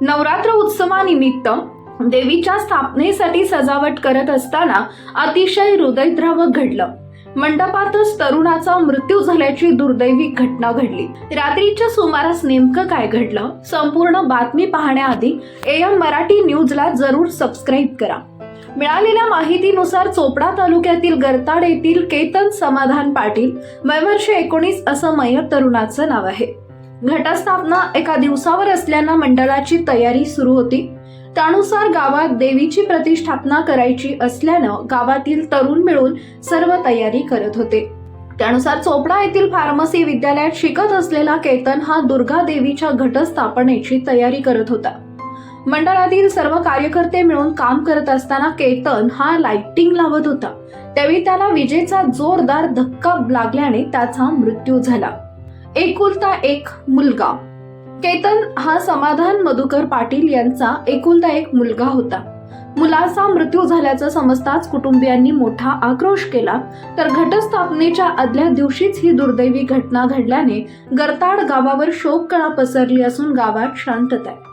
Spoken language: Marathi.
नवरात्र उत्सवानिमित्त देवीच्या स्थापनेसाठी सजावट करत असताना अतिशय हृदयद्रावक घडलं. मंडपातच तरुणाचा मृत्यू झाल्याची दुर्दैवी घटना घडली. रात्रीच्या सुमारास नेमकं काय घडलं संपूर्ण बातमी पाहण्याआधी एम मराठी न्यूजला जरूर सबस्क्राईब करा. मिळालेल्या माहितीनुसार चोपडा तालुक्यातील गरताड येथील केतन समाधान पाटील वयवर्ष एकोणीस असं मयत तरुणाचं नाव आहे. घटस्थापना एका दिवसावर असल्यानं मंडळाची तयारी सुरू होती. त्यानुसार गावात देवीची प्रतिष्ठापना करायची असल्यानं गावातील तरुण मिळून सर्व तयारी करत होते. त्यानुसार चोपडा येथील फार्मसी विद्यालयात शिकत असलेला केतन हा दुर्गा देवीच्या घटस्थापनेची तयारी करत होता. मंडळातील सर्व कार्यकर्ते मिळून काम करत असताना केतन हा लाइटिंग लावत होता. त्यावेळी त्याला विजेचा जोरदार धक्का लागल्याने त्याचा मृत्यू झाला. एकुलता एक मुलगा. केतन हा समाधान मधुकर पाटील यांचा एकुलता एक मुलगा होता. मुलाचा मृत्यू झाल्याचं समजताच कुटुंबियांनी मोठा आक्रोश केला. तर घटस्थापनेच्या आदल्या दिवशीच ही दुर्दैवी घटना घडल्याने गरताड गावावर शोककळा पसरली असून गावात शांतता आहे.